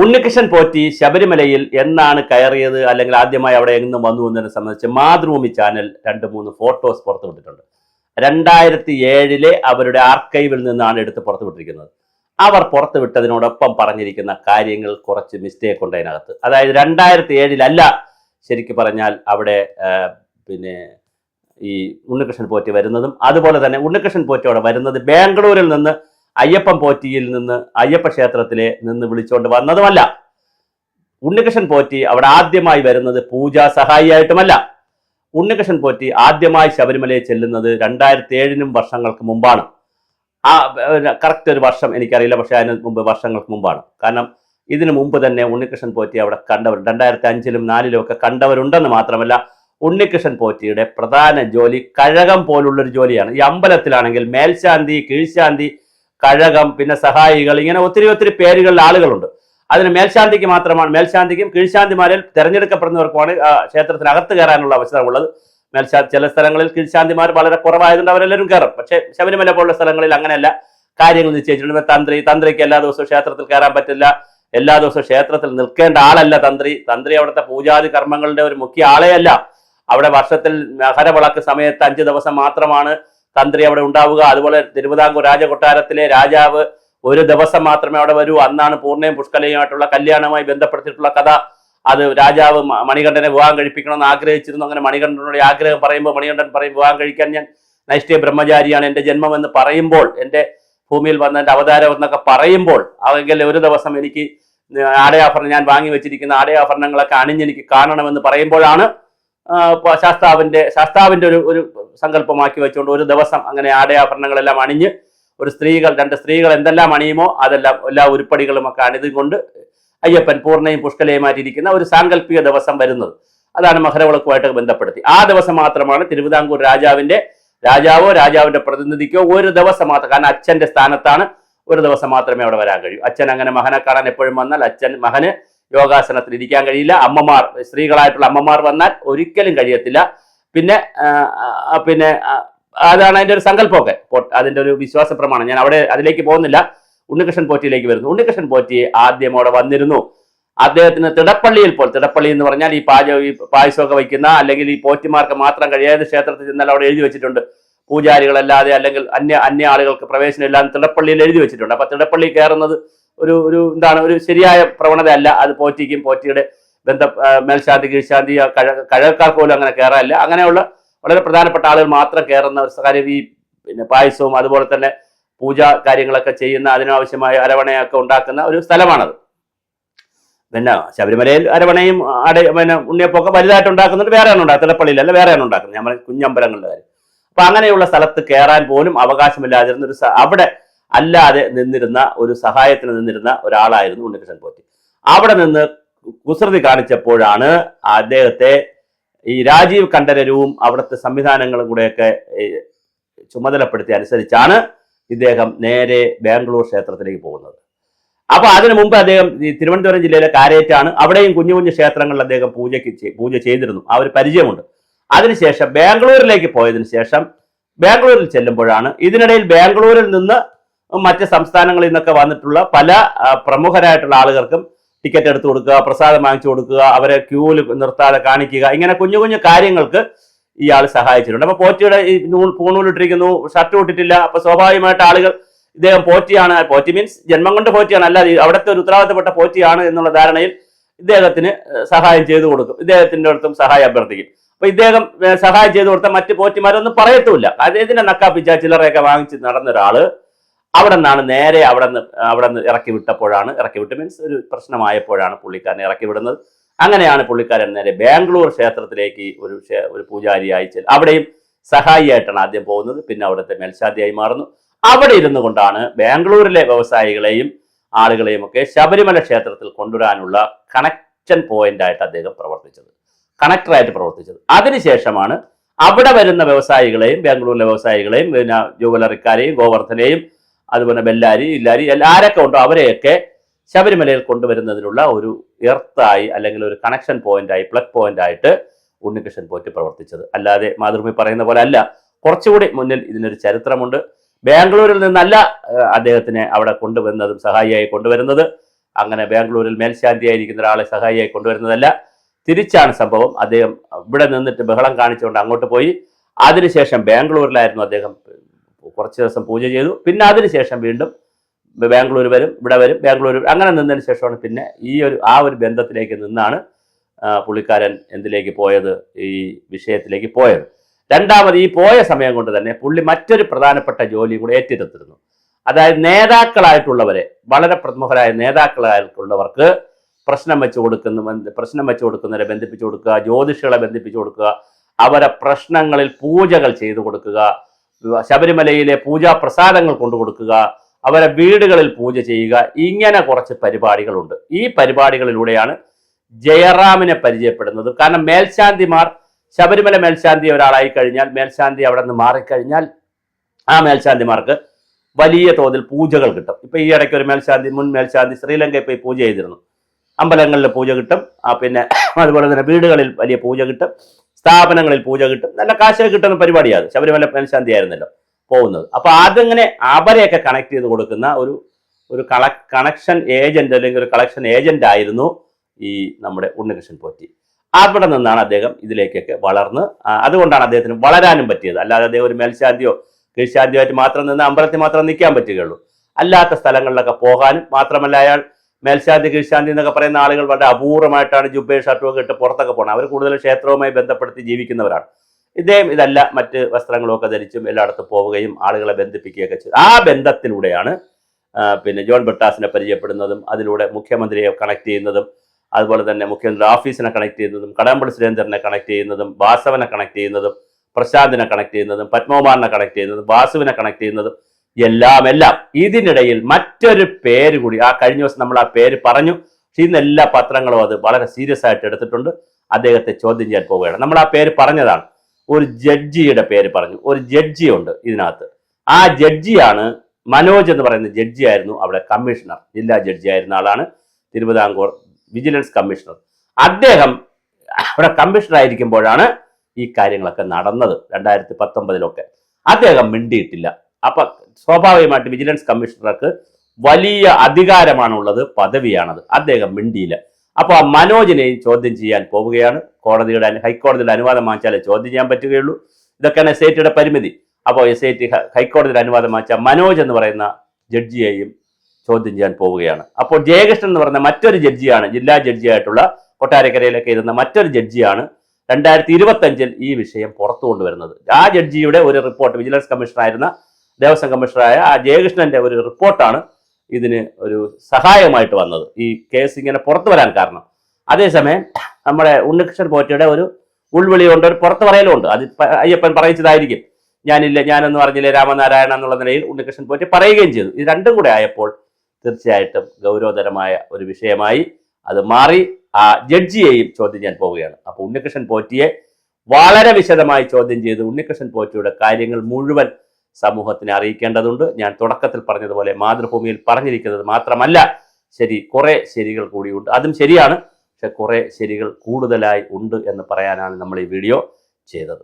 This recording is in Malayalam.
ഉണ്ണികൃഷ്ണൻ പോറ്റി ശബരിമലയിൽ എന്നാണ് കയറിയത്? അല്ലെങ്കിൽ ആദ്യമായി അവിടെ എങ്ങും വന്നു എന്നതിനെ സംബന്ധിച്ച് മാതൃഭൂമി ചാനൽ രണ്ട് മൂന്ന് ഫോട്ടോസ് പുറത്തുവിട്ടിട്ടുണ്ട് രണ്ടായിരത്തി ഏഴിലെ അവരുടെ ആർക്കൈവിൽ നിന്നാണ് എടുത്ത് പുറത്തുവിട്ടിരിക്കുന്നത് അവർ പുറത്തുവിട്ടതിനോടൊപ്പം പറഞ്ഞിരിക്കുന്ന കാര്യങ്ങൾ കുറച്ച് മിസ്റ്റേക്ക് ഉണ്ട് അതിനകത്ത്. അതായത് രണ്ടായിരത്തി ഏഴിലല്ല ശരിക്കും പറഞ്ഞാൽ അവിടെ പിന്നെ ഈ ഉണ്ണികൃഷ്ണൻ പോറ്റി വരുന്നതും. അതുപോലെ തന്നെ ഉണ്ണികൃഷ്ണൻ പോറ്റി അവിടെ വരുന്നത് ബാംഗ്ലൂരിൽ നിന്ന് അയ്യപ്പൻ പോറ്റിയിൽ നിന്ന് അയ്യപ്പ ക്ഷേത്രത്തിലെ നിന്ന് വിളിച്ചുകൊണ്ട് വന്നതുമല്ല. ഉണ്ണികൃഷ്ണൻ പോറ്റി അവിടെ ആദ്യമായി വരുന്നത് പൂജാ സഹായിയായിട്ടുമല്ല. ഉണ്ണികൃഷ്ണൻ പോറ്റി ആദ്യമായി ശബരിമലയിൽ ചെല്ലുന്നത് രണ്ടായിരത്തി ഏഴിനും വർഷങ്ങൾക്ക് മുമ്പാണ്. ആ കറക്റ്റ് ഒരു വർഷം എനിക്കറിയില്ല പക്ഷെ അതിന് മുമ്പ് വർഷങ്ങൾക്ക് മുമ്പാണ്. കാരണം ഇതിനു മുമ്പ് തന്നെ ഉണ്ണികൃഷ്ണൻ പോറ്റി അവിടെ കണ്ടവർ രണ്ടായിരത്തി അഞ്ചിലും നാലിലും ഒക്കെ കണ്ടവരുണ്ടെന്ന് മാത്രമല്ല ഉണ്ണികൃഷ്ണൻ പോറ്റിയുടെ പ്രധാന ജോലി കഴകം പോലുള്ളൊരു ജോലിയാണ്. ഈ അമ്പലത്തിലാണെങ്കിൽ മേൽശാന്തി കീഴ്ശാന്തി കഴകം പിന്നെ സഹായികൾ ഇങ്ങനെ ഒത്തിരി ഒത്തിരി പേരുകളിൽ ആളുകളുണ്ട്. അതിന് മേൽശാന്തിക്ക് മാത്രമാണ് മേൽശാന്തിക്കും കീഴ്ശാന്തിമാരിൽ തെരഞ്ഞെടുക്കപ്പെടുന്നവർക്കുമാണ് ക്ഷേത്രത്തിനകത്ത് കയറാനുള്ള അവസരമുള്ളത്. മേൽശാ ചില സ്ഥലങ്ങളിൽ കീഴ്ശാന്തിമാർ വളരെ കുറവായതുകൊണ്ട് അവരെല്ലാവരും കയറും. പക്ഷേ ശബരിമല പോലുള്ള സ്ഥലങ്ങളിൽ അങ്ങനെയല്ല. കാര്യങ്ങൾ നിശ്ചയിച്ചിട്ടുണ്ട്. തന്ത്രി തന്ത്രിക്ക് എല്ലാ ദിവസവും ക്ഷേത്രത്തിൽ കയറാൻ പറ്റില്ല. എല്ലാ ദിവസവും ക്ഷേത്രത്തിൽ നിൽക്കേണ്ട ആളല്ല തന്ത്രി. തന്ത്രി അവിടുത്തെ പൂജാതി കർമ്മങ്ങളുടെ ഒരു മുഖ്യ ആളെയല്ല. അവിടെ വർഷത്തിൽ ഹരവിളക്ക് സമയത്ത് അഞ്ച് ദിവസം മാത്രമാണ് തന്ത്രി അവിടെ ഉണ്ടാവുക. അതുപോലെ തിരുവിതാംകൂർ രാജകൊട്ടാരത്തിലെ രാജാവ് ഒരു ദിവസം മാത്രമേ അവിടെ വരൂ. അന്നാണ് പൂർണയും പുഷ്കലയുമായിട്ടുള്ള കല്യാണവുമായി ബന്ധപ്പെടുത്തിയിട്ടുള്ള കഥ. അത് രാജാവ് മണികണ്ഠനെ വിവാഹം കഴിപ്പിക്കണമെന്ന് ആഗ്രഹിച്ചിരുന്നു. അങ്ങനെ മണികണ്ഠനോട് ആഗ്രഹം പറയുമ്പോൾ മണികണ്ഠൻ പറയും വിവാഹം കഴിക്കാൻ ഞാൻ നൈഷ്ഠ്യ ബ്രഹ്മചാരിയാണ്. എന്റെ ജന്മം എന്ന് പറയുമ്പോൾ എന്റെ ഭൂമിയിൽ വന്ന എന്റെ അവതാരം എന്നൊക്കെ പറയുമ്പോൾ അല്ലെങ്കിൽ ഒരു ദിവസം എനിക്ക് ആടയാഭരണം ഞാൻ വാങ്ങി വെച്ചിരിക്കുന്ന ആടയാഭരണങ്ങളൊക്കെ അണിഞ്ഞെനിക്ക് കാണണമെന്ന് പറയുമ്പോഴാണ് ശാസ്താവിന്റെ ശാസ്താവിന്റെ ഒരു ഒരു സങ്കല്പമാക്കി വെച്ചുകൊണ്ട് ഒരു ദിവസം അങ്ങനെ ആടയാഭരണങ്ങളെല്ലാം അണിഞ്ഞ് ഒരു സ്ത്രീകൾ രണ്ട് സ്ത്രീകൾ എന്തെല്ലാം അണിയുമോ അതെല്ലാം എല്ലാ ഉരുപ്പടികളും ഒക്കെ അണിതുകൊണ്ട് അയ്യപ്പൻ പൂർണയും പുഷ്കലയുമായിട്ടിരിക്കുന്ന ഒരു സാങ്കല്പിക ദിവസം വരുന്നത്. അതാണ് മകരവിളക്കുമായിട്ട് ബന്ധപ്പെടുത്തി. ആ ദിവസം മാത്രമാണ് തിരുവിതാംകൂർ രാജാവിന്റെ രാജാവോ രാജാവിന്റെ പ്രതിനിധിക്കോ ഒരു ദിവസം മാത്രം കാരണം അച്ഛന്റെ സ്ഥാനത്താണ് ഒരു ദിവസം മാത്രമേ അവിടെ വരാൻ കഴിയൂ. അച്ഛൻ അങ്ങനെ മകനെ കാണാൻ എപ്പോഴും വന്നാൽ അച്ഛൻ മകന് യോഗാസനത്തിൽ ഇരിക്കാൻ കഴിയില്ല. അമ്മമാർ സ്ത്രീകളായിട്ടുള്ള അമ്മമാർ വന്നാൽ ഒരിക്കലും കഴിയത്തില്ല. പിന്നെ പിന്നെ അതാണ് അതിന്റെ ഒരു സങ്കല്പമൊക്കെ. അതിന്റെ ഒരു വിശ്വാസ പ്രമാണം. ഞാൻ അവിടെ അതിലേക്ക് പോകുന്നില്ല. ഉണ്ണികൃഷ്ണൻ പോറ്റിയിലേക്ക് വരുന്നു. ഉണ്ണികൃഷ്ണൻ പോറ്റി ആദ്യം അവിടെ വന്നിരുന്നു. അദ്ദേഹത്തിന് തിടപ്പള്ളിയിൽ പോൽ തിടപ്പള്ളി എന്ന് പറഞ്ഞാൽ ഈ പാച ഈ പായസമൊക്കെ വയ്ക്കുന്ന അല്ലെങ്കിൽ ഈ പോറ്റിമാർക്ക് മാത്രം കഴിയാതെ ക്ഷേത്രത്തിൽ ചെന്നാൽ അവിടെ എഴുതി വെച്ചിട്ടുണ്ട്. പൂജാരികളല്ലാതെ അല്ലെങ്കിൽ അന്യ അന്യ ആളുകൾക്ക് പ്രവേശനം ഇല്ലാതെ തിടപ്പള്ളിയിൽ എഴുതി വെച്ചിട്ടുണ്ട്. അപ്പൊ തിടപ്പള്ളി കയറുന്നത് ഒരു ഒരു എന്താണ് ഒരു ശരിയായ പ്രവണത അല്ല അത് പോറ്റിക്കും പോറ്റിയുടെ ബന്ധ മേൽശാന്തി കീഴ്ശാന്തി കഴകക്കാർക്ക് പോലും അങ്ങനെ കയറാനില്ല അങ്ങനെയുള്ള വളരെ പ്രധാനപ്പെട്ട ആളുകൾ മാത്രം കയറുന്ന ഒരു കാര്യം ഈ പിന്നെ പായസവും അതുപോലെ തന്നെ പൂജ കാര്യങ്ങളൊക്കെ ചെയ്യുന്ന അതിനാവശ്യമായ അരവണയൊക്കെ ഉണ്ടാക്കുന്ന ഒരു സ്ഥലമാണത്. പിന്നെ ശബരിമലയിൽ അരവണയും അട പിന്നെ ഉണ്ണിയപ്പൊക്കെ വലുതായിട്ട് ഉണ്ടാക്കുന്നുണ്ട് വേറെയാണ് ഉണ്ടാക്കുന്നത്. തിടപ്പള്ളിയിലല്ല വേറെയാണ് ഉണ്ടാക്കുന്നത്. നമ്മൾ കുഞ്ഞമ്പലങ്ങളുടെ കാര്യം. അപ്പൊ അങ്ങനെയുള്ള സ്ഥലത്ത് കയറാൻ പോലും അവകാശമില്ലാതിരുന്ന ഒരു അവിടെ അല്ലാതെ നിന്നിരുന്ന ഒരു സഹായത്തിന് നിന്നിരുന്ന ഒരാളായിരുന്നു ഉണ്ണികൃഷ്ണൻ പോറ്റി. അവിടെ നിന്ന് കുസൃതി കാണിച്ചപ്പോഴാണ് അദ്ദേഹത്തെ ഈ രാജീവ് കണ്ഠരരും അവിടുത്തെ സംവിധാനങ്ങളും കൂടെയൊക്കെ ചുമതലപ്പെടുത്തി അനുസരിച്ചാണ് ഇദ്ദേഹം നേരെ ബാംഗ്ലൂർ ക്ഷേത്രത്തിലേക്ക് പോകുന്നത്. അപ്പോൾ അതിനു മുമ്പ് അദ്ദേഹം ഈ തിരുവനന്തപുരം ജില്ലയിലെ കാരേറ്റാണ്. അവിടെയും കുഞ്ഞു കുഞ്ഞു ക്ഷേത്രങ്ങളിൽ അദ്ദേഹം പൂജയ്ക്ക് പൂജ ചെയ്തിരുന്നു. ആ ഒരു പരിചയമുണ്ട്. അതിനുശേഷം ബാംഗ്ലൂരിലേക്ക് പോയതിനു ശേഷം ബാംഗ്ലൂരിൽ ചെല്ലുമ്പോഴാണ് ഇതിനിടയിൽ ബാംഗ്ലൂരിൽ നിന്ന് മറ്റ് സംസ്ഥാനങ്ങളിൽ നിന്നൊക്കെ വന്നിട്ടുള്ള പല പ്രമുഖരായിട്ടുള്ള ആളുകൾക്കും ടിക്കറ്റ് എടുത്തു കൊടുക്കുക പ്രസാദം വാങ്ങിച്ചു കൊടുക്കുക അവരെ ക്യൂവിൽ നിർത്താതെ കാണിക്കുക ഇങ്ങനെ കുഞ്ഞു കുഞ്ഞു കാര്യങ്ങൾക്ക് ഇയാൾ സഹായിച്ചിട്ടുണ്ട്. അപ്പൊ പോറ്റിയുടെ ഈ പൂണൂലിട്ടിരിക്കുന്നു ഷർട്ട് ഇട്ടിട്ടില്ല അപ്പൊ സ്വാഭാവികമായിട്ട് ആളുകൾ ഇദ്ദേഹം പോറ്റിയാണ്. പോറ്റി മീൻസ് ജന്മം കൊണ്ട് പോറ്റിയാണ്. അല്ല അവിടുത്തെ ഒരു ഉത്തരവാദിത്തപ്പെട്ട പോറ്റിയാണ് എന്നുള്ള ധാരണയിൽ ഇദ്ദേഹത്തിന് സഹായം ചെയ്തു കൊടുക്കും. ഇദ്ദേഹത്തിന്റെ അടുത്തും സഹായം അഭ്യർത്ഥിക്കും. അപ്പൊ ഇദ്ദേഹം സഹായം ചെയ്തു കൊടുത്ത മറ്റ് പോറ്റിമാരൊന്നും പറയത്തുമില്ല. അദ്ദേഹത്തിന്റെ നക്കാപ്പിച്ച ചില്ലറയൊക്കെ വാങ്ങിച്ച് നടന്ന ഒരാൾ അവിടെ നിന്നാണ് നേരെ അവിടെ നിന്ന് അവിടെ നിന്ന് ഇറക്കി വിട്ടപ്പോഴാണ് ഇറക്കി വിട്ട് മീൻസ് ഒരു പ്രശ്നമായപ്പോഴാണ് പുള്ളിക്കാരനെ ഇറക്കി വിടുന്നത്. അങ്ങനെയാണ് പുള്ളിക്കാരൻ നേരെ ബാംഗ്ലൂർ ക്ഷേത്രത്തിലേക്ക് ഒരു ഒരു പൂജാരിയായി ചെല്ലും അവിടെയും സഹായിയായിട്ടാണ് ആദ്യം പോകുന്നത്. പിന്നെ അവിടുത്തെ മേൽശാന്തിയായി മാറുന്നു. അവിടെ ഇരുന്നു കൊണ്ടാണ് ബാംഗ്ലൂരിലെ വ്യവസായികളെയും ആളുകളെയും ഒക്കെ ശബരിമല ക്ഷേത്രത്തിൽ കൊണ്ടുവരാനുള്ള കണക്ഷൻ പോയിന്റ് ആയിട്ട് അദ്ദേഹം പ്രവർത്തിച്ചത്. കണക്ടറായിട്ട് പ്രവർത്തിച്ചത്. അതിനുശേഷമാണ് അവിടെ വരുന്ന വ്യവസായികളെയും ബാംഗ്ലൂരിലെ വ്യവസായികളെയും പിന്നെ ജുവലറിക്കാരെയും ഗോവർദ്ധനെയും അതുപോലെ ബെല്ലാരി ഇല്ലാരി ആരൊക്കെ ഉണ്ടോ അവരെയൊക്കെ ശബരിമലയിൽ കൊണ്ടുവരുന്നതിനുള്ള ഒരു എർത്തായി അല്ലെങ്കിൽ ഒരു കണക്ഷൻ പോയിന്റായി പ്ലഗ് പോയിന്റ് ആയിട്ട് ഉണ്ണികൃഷ്ണൻ പോറ്റി പ്രവർത്തിച്ചത്. അല്ലാതെ മാതൃഭൂമി പറയുന്ന പോലെ അല്ല. കുറച്ചുകൂടി മുന്നിൽ ഇതിനൊരു ചരിത്രമുണ്ട്. ബാംഗ്ലൂരിൽ നിന്നല്ല അദ്ദേഹത്തിനെ അവിടെ കൊണ്ടുവരുന്നതും സഹായിയായി കൊണ്ടുവരുന്നത്. അങ്ങനെ ബാംഗ്ലൂരിൽ മേൽശാന്തിയായിരിക്കുന്ന ഒരാളെ സഹായിയായി കൊണ്ടുവരുന്നതല്ല. തിരിച്ചാണ് സംഭവം. അദ്ദേഹം ഇവിടെ നിന്നിട്ട് ബഹളം കാണിച്ചുകൊണ്ട് അങ്ങോട്ട് പോയി. അതിനുശേഷം ബാംഗ്ലൂരിലായിരുന്നു അദ്ദേഹം കുറച്ച് ദിവസം പൂജ ചെയ്തു. പിന്നെ അതിനുശേഷം വീണ്ടും ബാംഗ്ലൂർ വരും ഇവിടെ വരും ബാംഗ്ലൂർ അങ്ങനെ നിന്നതിന് ശേഷമാണ് പിന്നെ ഈ ഒരു ആ ഒരു ബന്ധത്തിലേക്ക് നിന്നാണ് പുള്ളിക്കാരൻ എന്തിലേക്ക് പോയത് ഈ വിഷയത്തിലേക്ക് പോയത്. രണ്ടാമത് ഈ പോയ സമയം കൊണ്ട് തന്നെ പുള്ളി മറ്റൊരു പ്രധാനപ്പെട്ട ജോലി കൂടെ ഏറ്റെടുത്തിരുന്നു. അതായത് നേതാക്കളായിട്ടുള്ളവരെ വളരെ പ്രമുഖരായ നേതാക്കളായിട്ടുള്ളവർക്ക് പ്രശ്നം വെച്ച് കൊടുക്കുന്ന പ്രശ്നം വെച്ച് കൊടുക്കുന്നവരെ ബന്ധിപ്പിച്ചു കൊടുക്കുക ജ്യോതിഷികളെ ബന്ധിപ്പിച്ചു കൊടുക്കുക അവരെ പ്രശ്നങ്ങളിൽ പൂജകൾ ചെയ്തു കൊടുക്കുക ശബരിമലയിലെ പൂജാ പ്രസാദങ്ങൾ കൊണ്ടു കൊടുക്കുക അവരെ വീടുകളിൽ പൂജ ചെയ്യുക ഇങ്ങനെ കുറച്ച് പരിപാടികളുണ്ട്. ഈ പരിപാടികളിലൂടെയാണ് ജയറാമിനെ പരിചയപ്പെടുന്നത്. കാരണം മേൽശാന്തിമാർ ശബരിമല മേൽശാന്തി ഒരാളായി കഴിഞ്ഞാൽ മേൽശാന്തി അവിടെ നിന്ന് മാറിക്കഴിഞ്ഞാൽ ആ മേൽശാന്തിമാർക്ക് വലിയ തോതിൽ പൂജകൾ കിട്ടും. ഇപ്പൊ ഈ ഇടയ്ക്ക് ഒരു മേൽശാന്തി മുൻ മേൽശാന്തി ശ്രീലങ്കയിൽ പോയി പൂജ ചെയ്തിരുന്നു. അമ്പലങ്ങളിൽ പൂജ കിട്ടും. ആ പിന്നെ അതുപോലെ തന്നെ വീടുകളിൽ വലിയ പൂജ കിട്ടും. സ്ഥാപനങ്ങളിൽ പൂജ കിട്ടും. നല്ല കാശ് കിട്ടുന്ന പരിപാടിയാണ്. ശബരിമല മേൽശാന്തി ആയിരുന്നല്ലോ പോകുന്നത്. അപ്പൊ ആദ്യങ്ങനെ അവരെയൊക്കെ കണക്ട് ചെയ്ത് കൊടുക്കുന്ന ഒരു ഒരു കള കണക്ഷൻ ഏജന്റ് അല്ലെങ്കിൽ ഒരു കളക്ഷൻ ഏജന്റ് ആയിരുന്നു ഈ നമ്മുടെ ഉണ്ണികൃഷ്ണൻ പോറ്റി. അവിടെ നിന്നാണ് അദ്ദേഹം ഇതിലേക്കൊക്കെ വളർന്ന് അതുകൊണ്ടാണ് അദ്ദേഹത്തിന് വളരാനും പറ്റിയത്. അല്ലാതെ അദ്ദേഹം ഒരു മേൽശാന്തിയോ കീഴ്ശാന്തിയോ ആയിട്ട് മാത്രം നിന്ന് അമ്പലത്തിൽ മാത്രം നിൽക്കാൻ പറ്റുകയുള്ളൂ. അല്ലാത്ത സ്ഥലങ്ങളിലൊക്കെ പോകാനും മാത്രമല്ല അയാൾ മേൽശാന്തി കീഴ്ശാന്തി എന്നൊക്കെ പറയുന്ന ആളുകൾ വളരെ അപൂർവമായിട്ടാണ് ജുബേ ഷർട്ടും ഒക്കെ ഇട്ട് പുറത്തൊക്കെ പോകണം അവർ കൂടുതൽ ക്ഷേത്രവുമായി ബന്ധപ്പെടുത്തി ജീവിക്കുന്നവരാണ്. ഇദ്ദേഹം ഇതല്ല മറ്റ് വസ്ത്രങ്ങളൊക്കെ ധരിച്ചും എല്ലായിടത്തും പോവുകയും ആളുകളെ ബന്ധിപ്പിക്കുകയൊക്കെ ചെയ്തു. ആ ബന്ധത്തിലൂടെയാണ് പിന്നെ ജോൺ ബട്ടാസിനെ പരിചയപ്പെടുന്നതും അതിലൂടെ മുഖ്യമന്ത്രിയെ കണക്ട് ചെയ്യുന്നതും അതുപോലെ തന്നെ മുഖ്യമന്ത്രി ഓഫീസിനെ കണക്ട് ചെയ്യുന്നതും കടമ്പള്ളി സുരേന്ദ്രനെ കണക്ട് ചെയ്യുന്നതും വാസവനെ കണക്ട് ചെയ്യുന്നതും പ്രശാന്തിനെ കണക്ട് ചെയ്യുന്നതും പത്മകുമാറിനെ കണക്ട് ചെയ്യുന്നതും വാസുവിനെ കണക്ട് ചെയ്യുന്നതും എല്ലാം എല്ലാം ഇതിനിടയിൽ മറ്റൊരു പേര് കൂടി ആ കഴിഞ്ഞ ദിവസം നമ്മൾ ആ പേര് പറഞ്ഞു. ഇന്ന് എല്ലാ പത്രങ്ങളും അത് വളരെ സീരിയസ് ആയിട്ട് എടുത്തിട്ടുണ്ട്. അദ്ദേഹത്തെ ചോദ്യം ചെയ്യാൻ പോവുകയാണ്. നമ്മൾ ആ പേര് പറഞ്ഞതാണ്. ഒരു ജഡ്ജിയുടെ പേര് പറഞ്ഞു. ഒരു ജഡ്ജി ഉണ്ട് ഇതിനകത്ത്. ആ ജഡ്ജിയാണ് മനോജ് എന്ന് പറയുന്ന ജഡ്ജി ആയിരുന്നു അവിടെ കമ്മീഷണർ. ജില്ലാ ജഡ്ജി ആയിരുന്ന ആളാണ്. Travancore vigilance commissioner. അദ്ദേഹം അവിടെ കമ്മീഷണർ ആയിരിക്കുമ്പോഴാണ് ഈ കാര്യങ്ങളൊക്കെ നടന്നത്. രണ്ടായിരത്തി പത്തൊമ്പതിലൊക്കെ. അദ്ദേഹം മിണ്ടിയിട്ടില്ല. അപ്പൊ സ്വാഭാവികമായിട്ട് വിജിലൻസ് കമ്മീഷണർക്ക് വലിയ അധികാരമാണുള്ളത് പദവിയാണത്. അദ്ദേഹം മിണ്ടിയില്ല. അപ്പോൾ ആ മനോജിനെയും ചോദ്യം ചെയ്യാൻ പോവുകയാണ്. കോടതിയുടെ ഹൈക്കോടതിയുടെ അനുവാദം വാങ്ങിച്ചാലേ ചോദ്യം ചെയ്യാൻ പറ്റുകയുള്ളൂ. ഇതൊക്കെയാണ് എസ് ഐ ടിയുടെ പരിമിതി. അപ്പോൾ എസ് ഐ ടി ഹൈക്കോടതിയുടെ അനുവാദം വാങ്ങിച്ച മനോജ് എന്ന് പറയുന്ന ജഡ്ജിയെയും ചോദ്യം ചെയ്യാൻ പോവുകയാണ്. അപ്പോൾ ജയകൃഷ്ണൻ എന്ന് പറയുന്ന മറ്റൊരു ജഡ്ജിയാണ് ജില്ലാ ജഡ്ജിയായിട്ടുള്ള കൊട്ടാരക്കരയിലൊക്കെ ഇരുന്ന മറ്റൊരു ജഡ്ജിയാണ് രണ്ടായിരത്തി ഇരുപത്തഞ്ചിൽ ഈ വിഷയം പുറത്തു കൊണ്ടുവരുന്നത് ആ ജഡ്ജിയുടെ ഒരു റിപ്പോർട്ട് വിജിലൻസ് കമ്മീഷണർ ആയിരുന്ന ദേവസ്വം കമ്മീഷണറായ ആ ജയകൃഷ്ണന്റെ ഒരു റിപ്പോർട്ടാണ് ഇതിന് ഒരു സഹായമായിട്ട് വന്നത്. ഈ കേസ് ഇങ്ങനെ പുറത്തു വരാൻ കാരണം. അതേസമയം നമ്മുടെ ഉണ്ണികൃഷ്ണൻ പോറ്റയുടെ ഒരു ഉൾവിളിയുണ്ട് ഒരു പുറത്തു പറയലുണ്ട് അത് അയ്യപ്പൻ പറയിച്ചതായിരിക്കും. ഞാനില്ല ഞാനൊന്നും അറിഞ്ഞില്ല രാമനാരായണ എന്നുള്ള നിലയിൽ ഉണ്ണികൃഷ്ണൻ പോറ്റി പറയുകയും ചെയ്തു. ഇത് രണ്ടും കൂടെ ആയപ്പോൾ തീർച്ചയായിട്ടും ഗൗരവതരമായ ഒരു വിഷയമായി അത് മാറി ആ ജഡ്ജിയെയും ചോദ്യം ചെയ്യാൻ പോവുകയാണ്. അപ്പോൾ ഉണ്ണികൃഷ്ണൻ പോറ്റിയെ വളരെ വിശദമായി ചോദ്യം ചെയ്ത് ഉണ്ണികൃഷ്ണൻ പോറ്റിയുടെ കാര്യങ്ങൾ മുഴുവൻ സമൂഹത്തിനെ അറിയിക്കേണ്ടതുണ്ട്. ഞാൻ തുടക്കത്തിൽ പറഞ്ഞതുപോലെ മാതൃഭൂമിയിൽ പറഞ്ഞിരിക്കുന്നത് മാത്രമല്ല ശരി കുറെ ശരികൾ കൂടിയുണ്ട്. അതും ശരിയാണ്. പക്ഷെ കുറെ ശരികൾ കൂടുതലായി ഉണ്ട് എന്ന് പറയാനാണ് നമ്മൾ ഈ വീഡിയോ ചെയ്തത്.